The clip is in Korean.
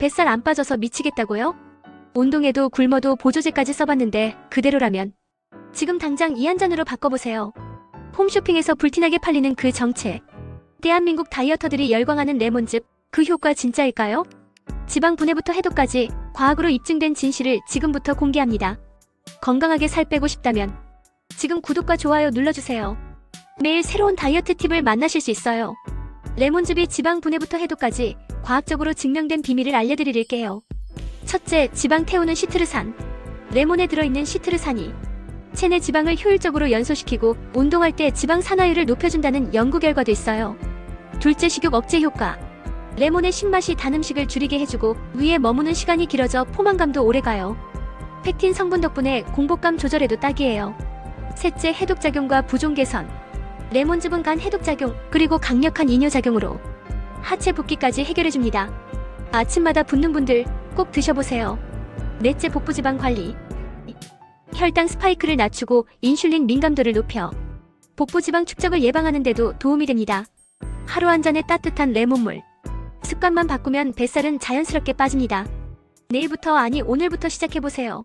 뱃살 안 빠져서 미치겠다고요? 운동해도 굶어도 보조제까지 써봤는데 그대로라면 지금 당장 이 한 잔으로 바꿔보세요. 홈쇼핑에서 불티나게 팔리는 그 정책. 대한민국 다이어터들이 열광하는 레몬즙, 그 효과 진짜일까요? 지방 분해부터 해독까지 과학으로 입증된 진실을 지금부터 공개합니다. 건강하게 살 빼고 싶다면 지금 구독과 좋아요 눌러주세요. 매일 새로운 다이어트 팁을 만나실 수 있어요. 레몬즙이 지방 분해부터 해독까지 과학적으로 증명된 비밀을 알려드릴게요. 첫째, 지방 태우는 시트르산. 레몬에 들어있는 시트르산이 체내 지방을 효율적으로 연소시키고 운동할 때 지방 산화율을 높여준다는 연구 결과도 있어요. 둘째, 식욕 억제 효과. 레몬의 신맛이 단 음식을 줄이게 해주고 위에 머무는 시간이 길어져 포만감도 오래가요. 팩틴 성분 덕분에 공복감 조절에도 딱이에요. 셋째, 해독작용과 부종 개선. 레몬즙은 간 해독작용, 그리고 강력한 이뇨작용으로 하체 붓기까지 해결해줍니다. 아침마다 붓는 분들 꼭 드셔보세요. 넷째, 복부지방 관리. 혈당 스파이크를 낮추고 인슐린 민감도를 높여 복부지방 축적을 예방하는 데도 도움이 됩니다. 하루 한 잔의 따뜻한 레몬물. 습관만 바꾸면 뱃살은 자연스럽게 빠집니다. 내일부터 아니 오늘부터 시작해보세요.